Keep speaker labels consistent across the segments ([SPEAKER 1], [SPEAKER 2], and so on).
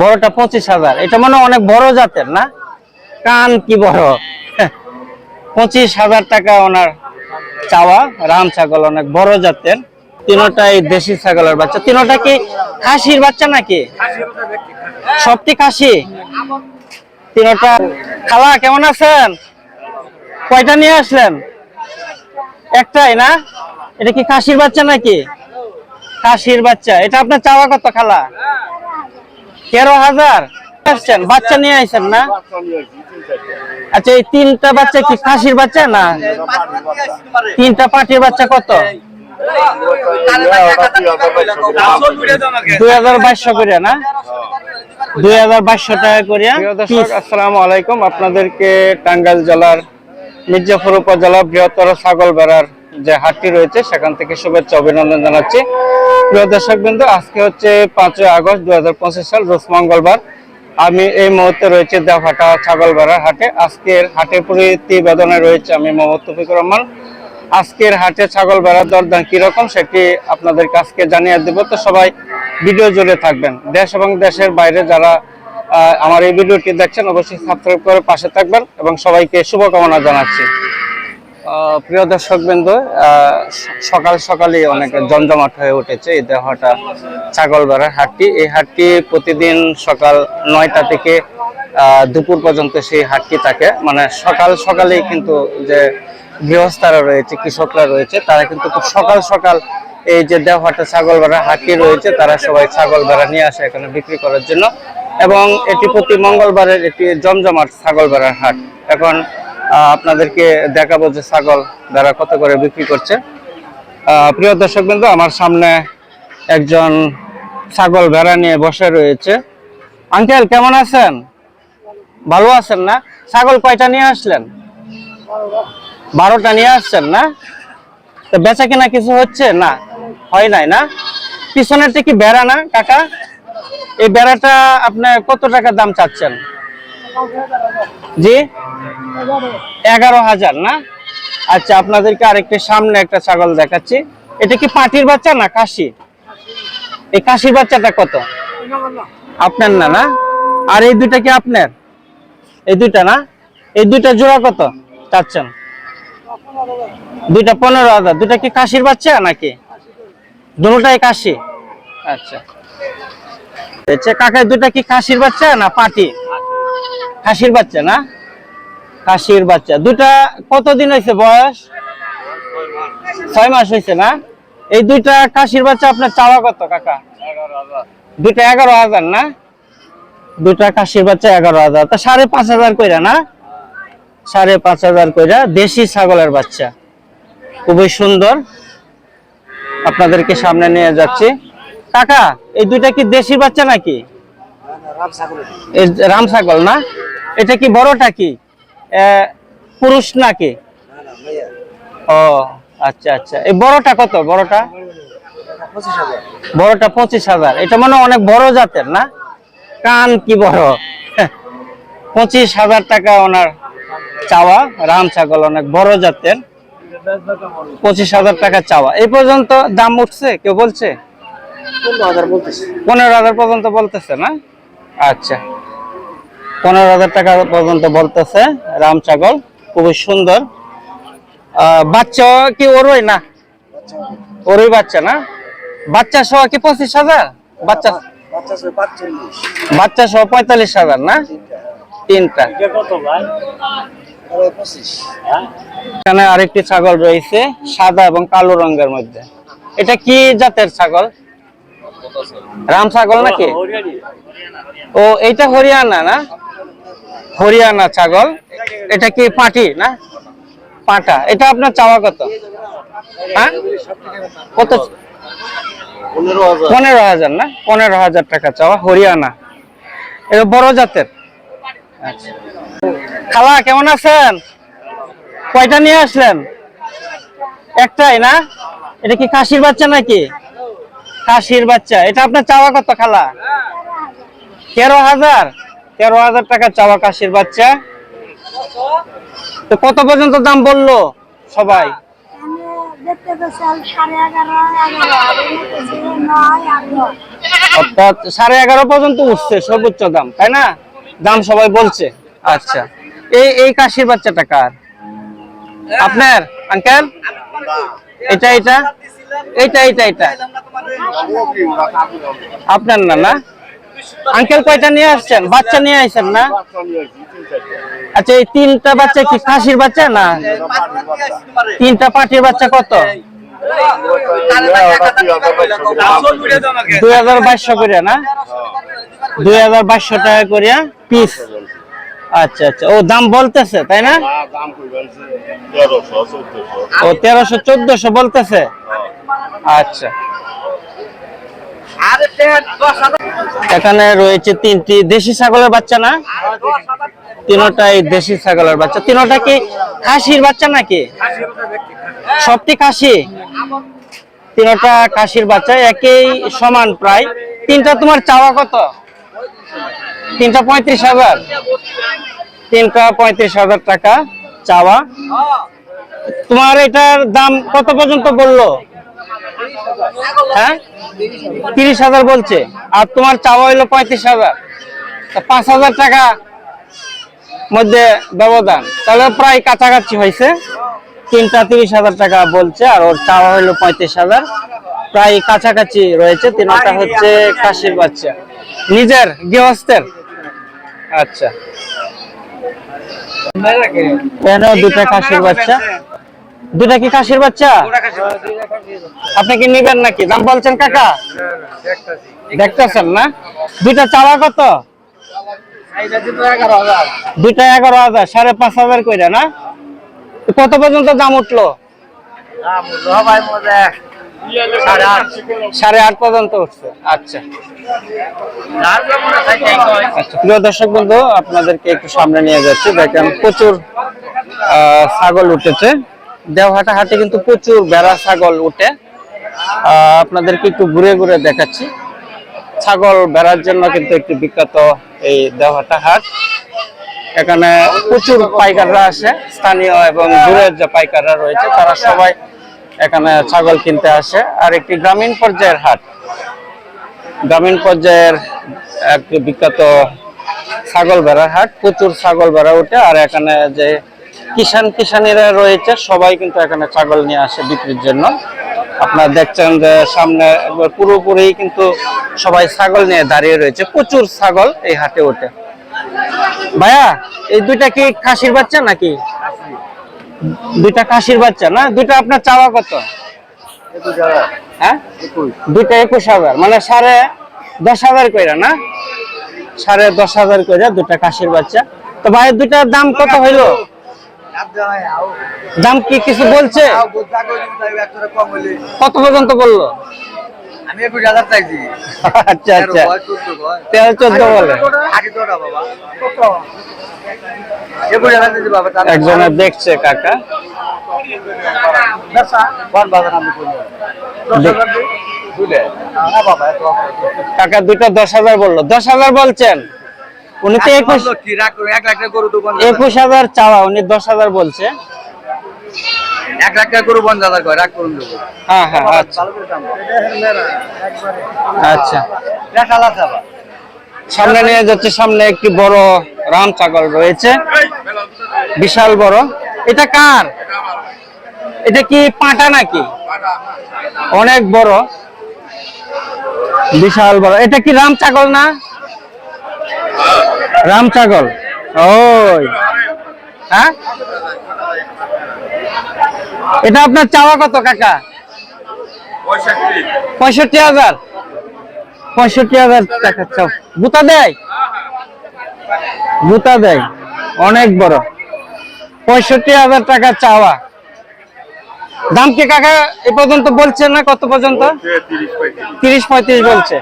[SPEAKER 1] বড়টা পঁচিশ হাজার। এটা মনে অনেক বড় জাতের, না? কান কি বড়? পঁচিশ হাজার টাকা ওনার চাওয়া। রাম ছাগল অনেক বড় জাতের। তিনোটাই দেশি ছাগলের বাচ্চা। তিনোটা কি খাসির বাচ্চা নাকি? সবটি খাসি? তিনোটা খালা, কেমন আছেন? কয়টা নিয়ে আসলেন? একটাই, না? এটা কি খাসির বাচ্চা নাকি? খাসির বাচ্চা। এটা আপনার চাওয়া কত, খালা? তেরো হাজার। বাচ্চা নিয়ে আসছেন না? আচ্ছা এই তিনটা বাচ্চা কি খাসির বাচ্চা না? তিনটা পাটির বাচ্চা কত? আসসালামু আলাইকুম। আপনাদেরকে টাঙ্গাইল জেলার মির্জাপুর উপজেলা বৃহত্তর ছাগল বেড়ার যে হাটটি রয়েছে, সেখান থেকে শুভেচ্ছা অভিনন্দন জানাচ্ছি। প্রিয় দর্শক বিন্দু আজকে হচ্ছে পাঁচই আগস্ট দুই হাজার পঁচিশ সাল, রোজ মঙ্গলবার। আমি এই মুহূর্তে রয়েছে দেওহাটা ছাগল বেড়ার হাটে। আজকের হাটে প্রতিবেদনে রয়েছে আমি মোহাম্মদ তফিকুর রহমান। আজকের হাটে ছাগল বেড়ার দরদাম কীরকম সেটি আপনাদেরকে আজকে জানিয়ে দেব। তো সবাই ভিডিও জুড়ে থাকবেন। দেশ এবং দেশের বাইরে যারা আমার এই ভিডিওটি দেখছেন, অবশ্যই সাবস্ক্রাইব করে পাশে থাকবেন এবং সবাইকে শুভকামনা জানাচ্ছি। প্রিয় দর্শক বিন্দু সকাল সকালই অনেক জমজমাট হয়ে উঠেছে এই দেহটা ছাগল বেড়ার হাটটি। এই হাটটি প্রতিদিন সকাল নয়টা থেকে দুপুর পর্যন্ত সেই হাটটি থাকে। মানে সকাল সকালেই কিন্তু যে গৃহস্থরা রয়েছে, কৃষকরা রয়েছে, তারা কিন্তু খুব সকাল সকাল এই যে দেওহাটা ছাগল বেড়া হাটটি রয়েছে, তারা সবাই ছাগল বেড়া নিয়ে আসে এখানে বিক্রি করার জন্য। এবং এটি প্রতি মঙ্গলবারের একটি জমজমাট ছাগল বেড়ার হাট। এখন আপনাদেরকে দেখাবো যে ছাগল বেড়া কত করে বিক্রি করছে। প্রিয় দর্শক বিন্দু আমার সামনে একজন ছাগল ভেড়া নিয়ে বসে রয়েছে। আঙ্কেল, কেমন আছেন? ভালো আছেন না? ছাগল কয়টা নিয়ে আসলেন? বারোটা নিয়ে আসছেন না? তো বেচা কিনা কিছু হচ্ছে? না, হয় নাই না? পিছনেরটা কি বেড়া না, কাকা? এই বেড়াটা আপনার কত টাকা দাম চাচ্ছেন? জি? এগারো হাজার, না? আচ্ছা আপনাদেরকে আরেকটা সামনে একটা ছাগল দেখাচ্ছি। এটা কি পাটির বাচ্চা না কাশি এই কাশির বাচ্চাটা কত? আপনার না না? আর এই দুইটা কি আপনার? এই দুইটা না? এই দুইটা জোড়া কত চাচ্ছেন? দুইটা পনেরো হাজার। দুইটা কি কাশির বাচ্চা নাকি? দুটাই কাশি আচ্ছা। আচ্ছা কাকা দুইটা কি কাশির বাচ্চা না পাটি? খাসির বাচ্চা না? খাসির বাচ্চা। দুটা কতদিন হয়েছে বয়স? ছয় মাস হয়েছে না? এই দুইটা খাসির বাচ্চা আপনার চাওয়া কত কাকা? দুইটা এগারো হাজার না? দুইটা খাসির বাচ্চা এগারো হাজার। তা সাড়ে পাঁচ হাজার কইরা না? সাড়ে পাঁচ হাজার কইরা দেশি ছাগলের বাচ্চা। খুবই সুন্দর। আপনাদেরকে সামনে নিয়ে যাচ্ছি। কাকা এই দুইটা কি দেশি বাচ্চা নাকি? এই রাম ছাগল না? এটা কি বড়টা কি? পুরুষ নাকি? ও আচ্ছা আচ্ছা। এই বড়টা কত? বড়টা? বড়টা পঁচিশ হাজার। এটা মানে অনেক বড় জাতের না? কান কি বড়? পঁচিশ হাজার টাকা ওনার চাওয়া। রাম ছাগল অনেক বড় জাতের। পঁচিশ হাজার টাকা চাওয়া। এই পর্যন্ত দাম উঠছে? কেউ বলছে? পনেরো হাজার পর্যন্ত বলতেছে না? আচ্ছা। পনেরো হাজার টাকা পর্যন্ত বলতেছে রাম ছাগল খুবই সুন্দর। বাচ্চা কি ওরই না? ওরই বাচ্চা না? বাচ্চা সহ কি পঁচিশ হাজার? বাচ্চা বাচ্চা সহ পঁয়তাল্লিশ হাজার না? তিনটা। এখানে আরেকটি ছাগল রয়েছে সাদা এবং কালো রঙের মধ্যে। এটা কি জাতের ছাগল? রাম ছাগল নাকি? ও এটা হরিয়ানা না? হরিয়ানা ছাগল। এটা কি পাটি না? পাটা। এটা আপনার চাওয়া কত? হ্যাঁ? কত? পনেরো হাজার না? পনেরো হাজার টাকা চাওয়া হরিয়ানা। এটা বড় জাতের? আচ্ছা। খালা, কেমন আছেন? কয়টা নিয়ে আসলেন? একটাই না? এটা কি কাশির বাচ্চা নাকি? কাশির বাচ্চা। এটা আপনার চাওয়া কত, খালা? তেরো হাজার? তেরো হাজার টাকা চাওয়া কাশির বাচ্চা। তো কত পর্যন্ত দাম বলল সবাই?
[SPEAKER 2] সাড়ে এগারো
[SPEAKER 1] পর্যন্ত উঠছে সর্বোচ্চ দাম, তাই না? দাম সবাই বলছে। আচ্ছা এই এই কাশির বাচ্চাটা কার? আপনার আঙ্কেল এটা এটা? এইটা এইটা এটা। আপনার না না? আঙ্কেল কয়টা নিয়ে আসছেন? বাচ্চা নিয়ে আসছেন না? আচ্ছা এই তিনটা বাচ্চা কি খাসির বাচ্চা না? তিনটা পাটির বাচ্চা কত? দুই হাজার বাইশশো করে না? দুই হাজার বাইশশো টাকা করিয়া পিস। আচ্ছা আচ্ছা। ও দাম বলতেছে, তাই না? ও তেরোশো চোদ্দশো বলতেছে। আচ্ছা। এখানে রয়েছে তিনটি দেশি ছাগলের বাচ্চা না? তিনটাই দেশি ছাগলের বাচ্চা। তিনটা কি খাসির বাচ্চা নাকি? সবটি খাসি? তিনটা খাসির বাচ্চা একই সমান প্রায়। তিনটা তোমার চাওয়া কত? তিনটা পঁয়ত্রিশ হাজার। তিনটা পঁয়ত্রিশ হাজার টাকা চাওয়া। তোমার এটার দাম কত পর্যন্ত বলল? হ্যাঁ? তিরিশ হাজার বলছে। আর তোমার চাওয়া হইল পঁয়ত্রিশ হাজার। পাঁচ হাজার টাকা মধ্যে ব্যবধান। তাহলে প্রায় কাছাকাছি হয়েছে তিনটা তিরিশ হাজার টাকা বলছে আর ওর চাওয়া হইল পঁয়ত্রিশ হাজার। প্রায় কাছাকাছি রয়েছে। তিনটা হচ্ছে কাশির বাচ্চা। নিজের গৃহস্থের। আচ্ছা। কেন দুটা কাশির বাচ্চা। দুটা কি কাশির বাচ্চা? আপনি কি নিবেন নাকি? দাম বলছেন কাকা? দেখতেছেন না? দুইটা চাওয়া কত? দুইটা এগারো হাজার সাড়ে পাঁচ হাজার কইরা না? কত পর্যন্ত দাম উঠল? সাড়ে আট। পর্যন্ত উঠছে। আচ্ছা। আচ্ছা প্রিয় দর্শক বন্ধু আপনাদেরকে একটু সামনে নিয়ে যাচ্ছি। দেখেন প্রচুর আহ, ছাগল উঠেছে। দেওহাটা হাটে কিন্তু প্রচুর বেড়া ছাগল উঠে। আপনাদেরকে একটু ঘুরে ঘুরে দেখাচ্ছি। ছাগল বেড়ার জন্য কিন্তু একটি বিখ্যাত এই দেওহাটা হাট। এখানে প্রচুর পাইকাররা আসে, স্থানীয় এবং দূরের যে পাইকাররা রয়েছে, তারা সবাই এখানে ছাগল কিনতে আসে। আর একটি গ্রামীণ পর্যায়ের হাট। গ্রামীণ পর্যায়ের একটি বিখ্যাত ছাগল বেড়ার হাট। প্রচুর ছাগল বেড়া ওঠে আর এখানে যে কিষান কিষানিরা রয়েছে, সবাই কিন্তু এখানে ছাগল নিয়ে আসে বিক্রির জন্য। আপনারা দেখছেন যে সামনে পুরোপুরি কিন্তু সবাই ছাগল নিয়ে দাঁড়িয়ে রয়েছে, প্রচুর ছাগল এই হাটে ওঠে। ভাইয়া, এই দুইটা কি খাসির বাচ্চা নাকি? দুইটা খাসির বাচ্চা না? দুইটা আপনার চাওয়া কত? হ্যাঁ? দুইটা একুশ হাজার মানে সাড়ে দশ হাজার কইরা না? সাড়ে দশ হাজার কইরা দুইটা খাসির বাচ্চা। তো ভাই দুটার দাম কত হইল? দাম কি কিছু বলছে? কত পর্যন্ত বলল?
[SPEAKER 2] আমি একুশ হাজার চাইছি।
[SPEAKER 1] আচ্ছা আচ্ছা। তেরো চোদ্দ বলে।
[SPEAKER 2] একুশ হাজার দিতে বাবা
[SPEAKER 1] একজনে দেখছে কাকা। কাকা দুইটা দশ হাজার বলল। দশ হাজার বলছেন? উনি তো একুশ একুশ হাজার চাওয়া উনি দশ হাজার বলছে।
[SPEAKER 2] এক লাখ টাকা বন্ধ করে রাখ করুন দেবো
[SPEAKER 1] হ্যাঁ হ্যাঁ আচ্ছা। আচ্ছা। সামনে নিয়ে যাচ্ছে সামনে একটি বড় রাম ছাগল রয়েছে। বিশাল বড়। এটা কার? এটা কি পাটা নাকি? অনেক বড়। বিশাল বড়। এটা কি রাম ছাগল না? রাম ছাগল। ওই। হ্যাঁ? এটা আপনার চাওয়া কত কাকা? পঁয়ষট্টি হাজার। পঁয়ষট্টি হাজার টাকা চাও। গুতা দেয়? গুতা দেয়। অনেক বড়। পঁয়ষট্টি হাজার টাকা চাওয়া। দাম কি কাকা এ পর্যন্ত বলছে না কত পর্যন্ত? তিরিশ পঁয়ত্রিশ বলছে।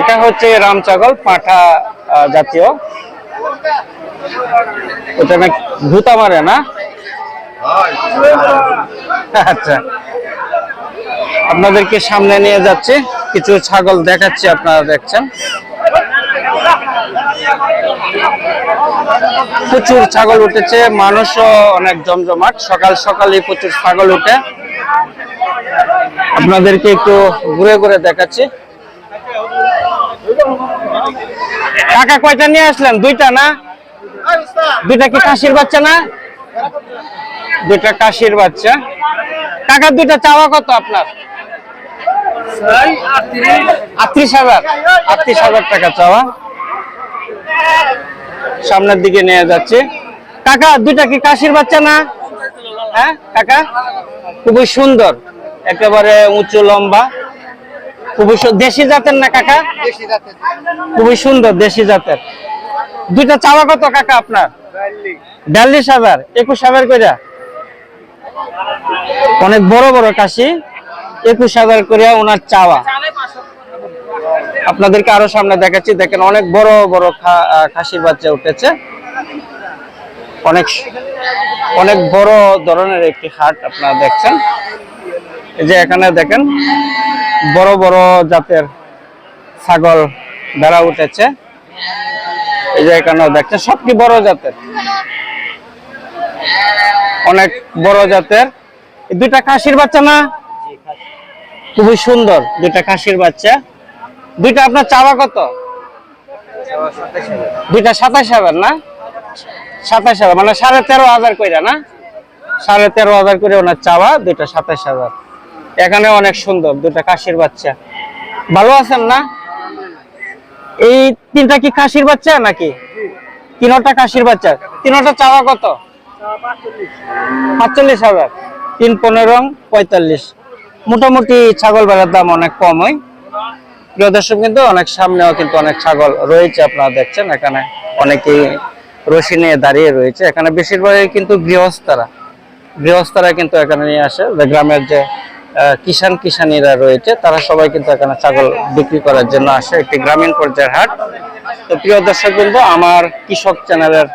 [SPEAKER 1] এটা হচ্ছে রাম ছাগল, পাঠা জাতীয়। ওটা না ভূতা মারে না? আচ্ছা। আপনাদেরকে সামনে নিয়ে যাচ্ছে। কিছু ছাগল দেখাচ্ছি, আপনারা দেখছেন। প্রচুর ছাগল উঠেছে, মানুষও অনেক জমজমাট। সকাল সকালে প্রচুর ছাগল উঠে। আপনাদেরকে একটু ঘুরে ঘুরে দেখাচ্ছি। কাকা কয়টা নিয়ে আসলেন? দুইটা না? দুইটা কি কাশির বাচ্চা না? দুইটা কাশির বাচ্চা। কাকা, দুইটা চাওয়া কত আপনার? আটত্রিশ হাজার। আটত্রিশ হাজার টাকা চাওয়া। সামনের দিকে নিয়ে যাচ্ছে। কাকা, দুইটা কি কাশির বাচ্চা না? হ্যাঁ কাকা? খুবই সুন্দর। একেবারে উঁচু লম্বা। খুবই দেশি জাতের না কাকা? খুবই সুন্দর দেশি জাতের। দুইটা চাওয়া কত কাকা আপনার? বিয়াল্লিশ হাজার একুশ হাজার কইরা। অনেক বড় বড় কাশি। একুশ হাজার করিয়া ওনার চাওয়া। আপনাদেরকে আরও সামনে দেখাচ্ছি দেখেন অনেক বড় বড় খা- আহ, খাসির বাচ্চা উঠেছে। অনেক অনেক বড় ধরনের একটি হাট আপনারা দেখছেন। যে এখানে দেখেন বড় বড় জাতের ছাগল ভেড়া উঠেছে। এই যে এখানেও দেখছেন সবটি বড় জাতের। অনেক বড় জাতের। দুইটা খাসির বাচ্চা না? খুবই সুন্দর দুইটা খাসির বাচ্চা। দুইটা আপনার চাওয়া কত? দুইটা সাতাশ হাজার না? সাতাশ হাজার মানে সাড়ে তেরো হাজার কইরা না? সাড়ে তেরো হাজার করে ওনার চাওয়া, দুইটা সাতাশ হাজার। এখানে অনেক সুন্দর দুইটা খাসির বাচ্চা। ভালো আছেন না? এই তিনটা কি খাসির বাচ্চা নাকি? তিনোটা খাসির বাচ্চা। তিনোটা চাওয়া কত? পাঁচচল্লিশ হাজার। তিন পনেরো, পঁয়তাল্লিশ। মোটামুটি ছাগল বেড়ার দাম অনেক কম হয় প্রিয় দর্শক কিন্তু, অনেক সামনেও কিন্তু অনেক ছাগল রয়েছে, আপনারা দেখছেন। এখানে অনেকেই রশি নিয়ে দাঁড়িয়ে রয়েছে। এখানে বেশিরভাগই কিন্তু গৃহস্থরা। গৃহস্থরা কিন্তু এখানে নিয়ে আসে। গ্রামের যে কিষান কিষানিরা রয়েছে, তারা সবাই কিন্তু এখানে ছাগল বিক্রি করার জন্য আসে, একটি গ্রামীণ পর্যায়ের হাট। তো প্রিয় দর্শক কিন্তু আমার কৃষক চ্যানেলের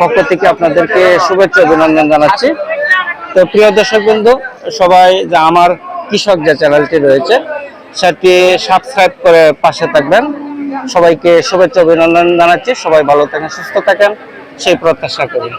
[SPEAKER 1] পক্ষ থেকে আপনাদেরকে শুভেচ্ছা অভিনন্দন জানাচ্ছি। তো প্রিয় দর্শক বন্ধু সবাই যে আমার কৃষক যে চ্যানেলটি রয়েছে, সেটি সাবস্ক্রাইব করে পাশে থাকবেন। সবাইকে শুভেচ্ছা অভিনন্দন জানাচ্ছি। সবাই ভালো থাকেন, সুস্থ থাকেন, সেই প্রত্যাশা করি।